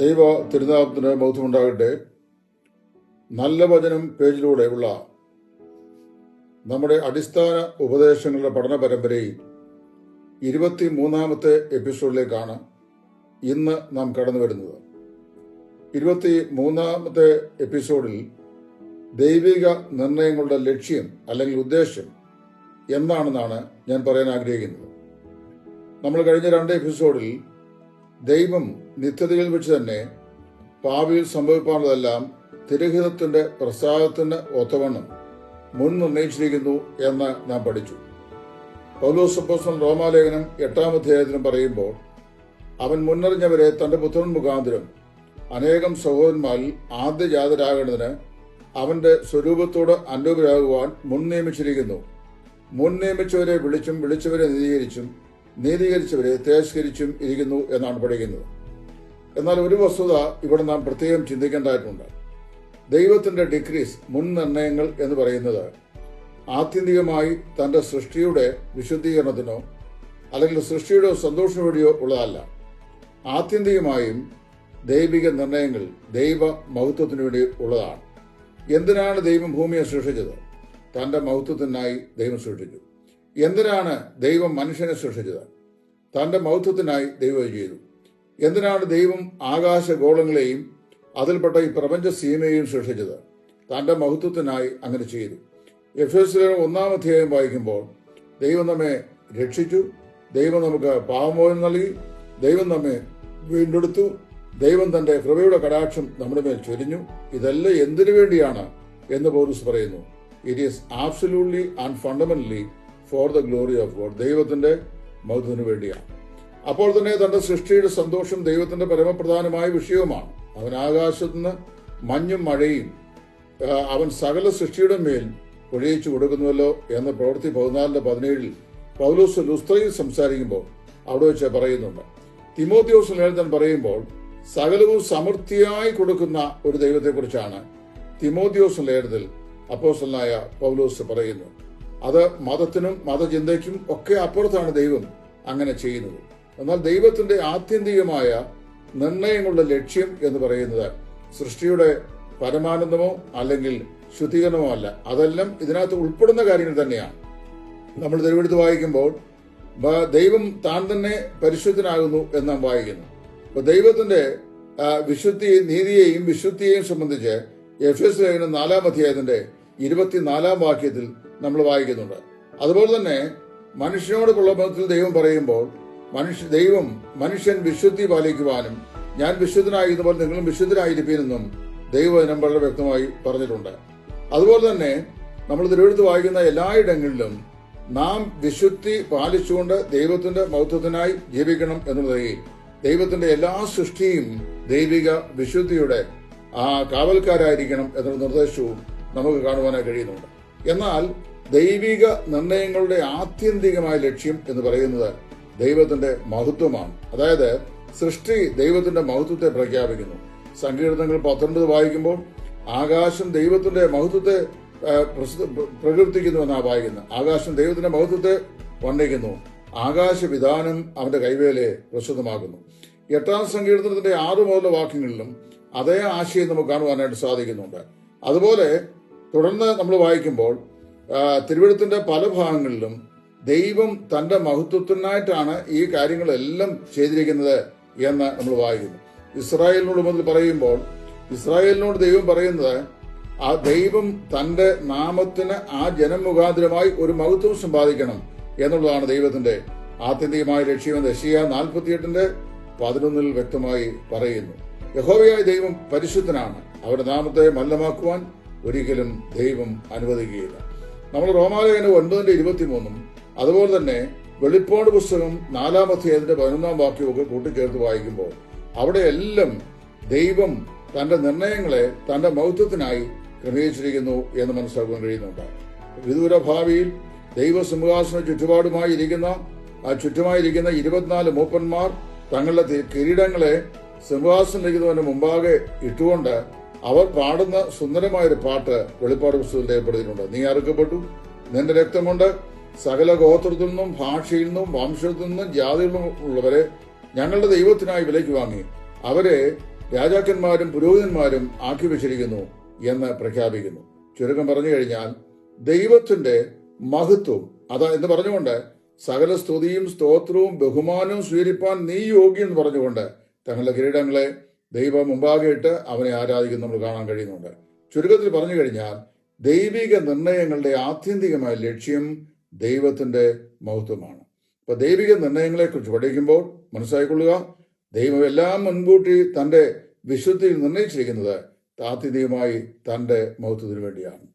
ദൈവ തിരുനാമത്തിന് ബൗദ്ധമുണ്ടാകട്ടെ നല്ല വചനം പേജിലൂടെയുള്ള നമ്മുടെ അടിസ്ഥാന ഉപദേശങ്ങളുടെ പഠന പരമ്പരയിൽ ഇരുപത്തി മൂന്നാമത്തെ എപ്പിസോഡിലേക്കാണ് ഇന്ന് നാം കടന്നു വരുന്നത്. ഇരുപത്തി മൂന്നാമത്തെ എപ്പിസോഡിൽ ദൈവിക നിർണയങ്ങളുടെ ലക്ഷ്യം അല്ലെങ്കിൽ ഉദ്ദേശ്യം എന്താണെന്നാണ് ഞാൻ പറയാൻ ആഗ്രഹിക്കുന്നത്. നമ്മൾ കഴിഞ്ഞ രണ്ട് എപ്പിസോഡിൽ ദൈവം നിത്യതയിൽ വെച്ച് തന്നെ ഭാവിയിൽ സംഭവിക്കാനുള്ളതെല്ലാം തിരഹിതത്തിന്റെ പ്രസാദത്തിന് ഒത്തവണ്ണം മുൻ നിർണയിച്ചിരിക്കുന്നു എന്ന് നാം പഠിച്ചു. പൗലോസ് അപ്പോസ്തലൻ റോമാലേഖനം എട്ടാം അധ്യായത്തിനും പറയുമ്പോൾ അവൻ മുന്നറിഞ്ഞവരെ തന്റെ പുത്രൻ മുഖാന്തരം അനേകം സഹോദരന്മാരിൽ ആദ്യജാതരാകേണ്ടതിന് അവന്റെ സ്വരൂപത്തോട് അനുരൂപരാകുവാൻ മുൻ നിയമിച്ചിരിക്കുന്നു മുൻ നിയമിച്ചവരെ വിളിച്ചും വിളിച്ചവരെ നീതീകരിച്ചും നീതീകരിച്ചവരെ തേജസ്കരിച്ചും ഇരിക്കുന്നു എന്നാണ് പഠിക്കുന്നത്. എന്നാൽ ഒരു വസ്തുത ഇവിടെ നാം പ്രത്യേകം ചിന്തിക്കേണ്ടതായിട്ടുണ്ട്. ദൈവത്തിന്റെ ഡിക്രീസ് മുൻ നിർണയങ്ങൾ എന്ന് പറയുന്നത് ആത്യന്തികമായി തന്റെ സൃഷ്ടിയുടെ വിശുദ്ധീകരണത്തിനോ അല്ലെങ്കിൽ സൃഷ്ടിയുടെ സന്തോഷം വേണ്ടിയോ ഉള്ളതല്ല. ആത്യന്തികമായും ദൈവിക നിർണയങ്ങൾ ദൈവ മഹത്വത്തിനു വേണ്ടി ഉള്ളതാണ്. എന്തിനാണ് ദൈവം ഭൂമിയെ സൃഷ്ടിച്ചത്? തന്റെ മഹത്വത്തിനായി ദൈവം സൃഷ്ടിച്ചു. എന്തിനാണ് ദൈവം മനുഷ്യനെ സൃഷ്ടിച്ചത്? തന്റെ മൗത്വത്തിനായി ദൈവം ചെയ്തു. എന്തിനാണ് ദൈവം ആകാശഗോളങ്ങളെയും അതിൽപ്പെട്ട ഈ പ്രപഞ്ച സീമയെയും സൃഷ്ടിച്ചത്? തന്റെ മഹത്വത്തിനായി അങ്ങനെ ചെയ്തു. എഫ് എസ് ഒന്നാം അധ്യായം വായിക്കുമ്പോൾ ദൈവം നമ്മെ രക്ഷിച്ചു ദൈവം നമുക്ക് പാവമോചനം നൽകി ദൈവം നമ്മെ വീണ്ടെടുത്തു ദൈവം തന്റെ കൃപയുടെ കടാക്ഷം നമ്മുടെ മേൽ ചൊരിഞ്ഞു. ഇതെല്ലാം എന്തിനു വേണ്ടിയാണ് എന്ന് പോലീസ് പറയുന്നു. It is absolutely and fundamentally for the glory of God ദൈവത്തിന്റെ മഹത്വത്തിന് വേണ്ടിയാണ്. അപ്പോൾ തന്നെ തന്റെ സൃഷ്ടിയുടെ സന്തോഷം ദൈവത്തിന്റെ പരമപ്രധാനമായ വിഷയവുമാണ്. അവൻ ആകാശത്ത് നിന്ന് മഞ്ഞും മഴയും അവൻ സകല സൃഷ്ടിയുടെ മേൽ ഒഴിയിച്ചു കൊടുക്കുന്നുവല്ലോ എന്ന പ്രവൃത്തി പതിനാലിന്റെ പതിനേഴിൽ പൗലോസ് ലുസ്ത്രയിൽ സംസാരിക്കുമ്പോൾ അവിടെ വെച്ച് പറയുന്നുണ്ട്. തിമോത്യോസ് ലേഖനൻ പറയുമ്പോൾ സകലവും സമൃദ്ധിയായി കൊടുക്കുന്ന ഒരു ദൈവത്തെക്കുറിച്ചാണ് തിമോത്യോസ് ലേഖനത്തിൽ അപ്പോസലായ പൗലോസ് പറയുന്നു. അത് മതത്തിനും മതചിന്തയ്ക്കും ഒക്കെ അപ്പുറത്താണ് ദൈവം അങ്ങനെ ചെയ്യുന്നത്. എന്നാൽ ദൈവത്തിന്റെ ആത്യന്തികമായ നിർണയങ്ങളുടെ ലക്ഷ്യം എന്ന് പറയുന്നത് സൃഷ്ടിയുടെ പരമാനന്ദമോ അല്ലെങ്കിൽ ശുദ്ധീകരണമോ അല്ല. അതെല്ലാം ഇതിനകത്ത് ഉൾപ്പെടുന്ന കാര്യങ്ങൾ തന്നെയാണ്. നമ്മൾ തിരുവെടുത്ത് വായിക്കുമ്പോൾ ദൈവം താൻ തന്നെ പരിശുദ്ധനാകുന്നു എന്ന് നാം വായിക്കുന്നു. ദൈവത്തിന്റെ വിശുദ്ധിയെയും വിശുദ്ധി നീതിയെയും വിശുദ്ധിയെയും സംബന്ധിച്ച് എഫ് എസ് ലേഖനം നാലാം അധ്യായത്തിന്റെ ഇരുപത്തിനാലാം വാക്യത്തിൽ നമ്മൾ വായിക്കുന്നുണ്ട്. അതുപോലെ തന്നെ മനുഷ്യനോട് ബന്ധത്തിൽ ദൈവം പറയുമ്പോൾ മനുഷ്യ ദൈവം മനുഷ്യൻ വിശുദ്ധി പാലിക്കുവാനും ഞാൻ വിശുദ്ധനായിരുന്നപ്പോൾ നിങ്ങളും വിശുദ്ധരായിരിക്കുമെന്നും ദൈവവചനം വളരെ വ്യക്തമായി പറഞ്ഞിട്ടുണ്ട്. അതുപോലെ തന്നെ നമ്മൾ തിരുവെടുത്ത് വായിക്കുന്ന എല്ലായിടങ്ങളിലും നാം വിശുദ്ധി പാലിച്ചുകൊണ്ട് ദൈവത്തിന്റെ മൗത്വത്തിനായി ജീവിക്കണം എന്നുള്ളതിൽ ദൈവത്തിന്റെ എല്ലാ സൃഷ്ടിയും ദൈവിക വിശുദ്ധിയുടെ ആ കാവൽക്കാരായിരിക്കണം എന്നുള്ള നിർദ്ദേശവും നമുക്ക് കാണുവാനായി കഴിയുന്നുണ്ട്. എന്നാൽ ദൈവിക നിർണയങ്ങളുടെ ആത്യന്തികമായ ലക്ഷ്യം എന്ന് പറയുന്നത് ദൈവത്തിന്റെ മഹത്വമാണ്. അതായത് സൃഷ്ടി ദൈവത്തിന്റെ മഹത്വത്തെ പ്രഖ്യാപിക്കുന്നു. സങ്കീർത്തനങ്ങൾ പത്തൊൻപത് വായിക്കുമ്പോൾ ആകാശം ദൈവത്തിന്റെ മഹത്വത്തെ പ്രകീർത്തിക്കുന്നു എന്നാണ് വായിക്കുന്നത്. ആകാശം ദൈവത്തിന്റെ മഹത്വത്തെ വർണിക്കുന്നു. ആകാശവിധാനം അവന്റെ കൈവേലെ പ്രസിദ്ധമാക്കുന്നു. എട്ടാം സങ്കീർത്തനത്തിന്റെ ആറ് മുതലുള്ള വാക്യങ്ങളിലും അതേ ആശയം നമുക്ക് കാണുവാനായിട്ട് സാധിക്കുന്നുണ്ട്. അതുപോലെ തുടർന്ന് നമ്മൾ വായിക്കുമ്പോൾ തിരുവഴുത്തിന്റെ പല ഭാഗങ്ങളിലും ദൈവം തന്റെ മഹത്വത്തിനായിട്ടാണ് ഈ കാര്യങ്ങളെല്ലാം ചെയ്തിരിക്കുന്നത് എന്ന് നമ്മൾ വായിക്കുന്നു. ഇസ്രായേലിനോട് മുതൽ പറയുമ്പോൾ ഇസ്രായേലിനോട് ദൈവം പറയുന്നത് ആ ദൈവം തന്റെ നാമത്തിന് ആ ജനം മുഖാന്തരമായി ഒരു മഹത്വം സമ്പാദിക്കണം എന്നുള്ളതാണ് ദൈവത്തിന്റെ ആത്യന്തികമായ ലക്ഷ്യമെന്ന് യശിയ നാൽപ്പത്തിയെട്ടിന്റെ പതിനൊന്നിൽ വ്യക്തമായി പറയുന്നു. യഹോവയായ ദൈവം പരിശുദ്ധനാണ്. അവരുടെ നാമത്തെ മല്ലമാക്കുവാൻ ഒരിക്കലും ദൈവം അനുവദിക്കുകയില്ല. നമ്മൾ റോമാലയന് ഒൻപതിന്റെ ഇരുപത്തിമൂന്നും അതുപോലെ തന്നെ വെളിപ്പാട് പുസ്തകം നാലാം അധ്യായത്തിന്റെ പതിനൊന്നാം വാക്യമൊക്കെ കൂട്ടിച്ചേർത്ത് വായിക്കുമ്പോൾ അവിടെയെല്ലാം ദൈവം തന്റെ നിർണയങ്ങളെ തന്റെ മൗത്വത്തിനായി ക്രമീകരിച്ചിരിക്കുന്നു എന്ന് മനസ്സിലാക്കാൻ കഴിയുന്നുണ്ട്. വിദൂര ഭാവിയിൽ ദൈവസിംഹാസന ചുറ്റുപാടുമായി ഇരിക്കുന്ന ആ ചുറ്റുമായിരിക്കുന്ന ഇരുപത്തിനാല് മൂപ്പന്മാർ തങ്ങളുടെ കിരീടങ്ങളെ സിംഹാസനം ലഭിക്കുന്നതിന് മുമ്പാകെ ഇട്ടുകൊണ്ട് അവർ പാടുന്ന സുന്ദരമായൊരു പാട്ട് വെളിപ്പാട് പുസ്തകത്തിൽ രേഖപ്പെടുത്തിയിട്ടുണ്ട് നീ അറുക്കപ്പെട്ടു നിന്റെ രക്തമുണ്ട് സകല ഗോത്രത്തിൽ നിന്നും ഭാഷയിൽ നിന്നും വംശത്തിൽ നിന്നും ജാതിയിൽ നിന്നും ഉള്ളവരെ ഞങ്ങളുടെ ദൈവത്തിനായി വിലയ്ക്ക് വാങ്ങി. അവരെ രാജാക്കന്മാരും പുരോഹിതന്മാരും ആക്കി വെച്ചിരിക്കുന്നു എന്ന് പ്രഖ്യാപിക്കുന്നു. ചുരുക്കം പറഞ്ഞു കഴിഞ്ഞാൽ ദൈവത്തിന്റെ മഹത്വം അതാ എന്ന് പറഞ്ഞുകൊണ്ട് സകല സ്തുതിയും സ്തോത്രവും ബഹുമാനവും സ്വീകരിപ്പാൻ നീ യോഗ്യെന്ന് പറഞ്ഞുകൊണ്ട് തങ്ങളുടെ കിരീടങ്ങളെ ദൈവം മുമ്പാകെ ഇട്ട് അവനെ ആരാധിക്കുന്ന നമ്മൾ കാണാൻ കഴിയുന്നുണ്ട്. ചുരുക്കത്തിൽ പറഞ്ഞു കഴിഞ്ഞാൽ ദൈവിക നിർണയങ്ങളുടെ ആത്യന്തികമായ ലക്ഷ്യം ദൈവത്തിന്റെ മഹത്വമാണ്. അപ്പൊ ദൈവിക നിർണയങ്ങളെ കുറിച്ച് പഠിക്കുമ്പോൾ മനസ്സിലായിക്കൊള്ളുക ദൈവം എല്ലാം മുൻകൂട്ടി തന്റെ വിശുദ്ധിയിൽ നിർണയിച്ചിരിക്കുന്നത് ആത്യന്തികമായി തന്റെ മഹത്വത്തിന് വേണ്ടിയാണ്.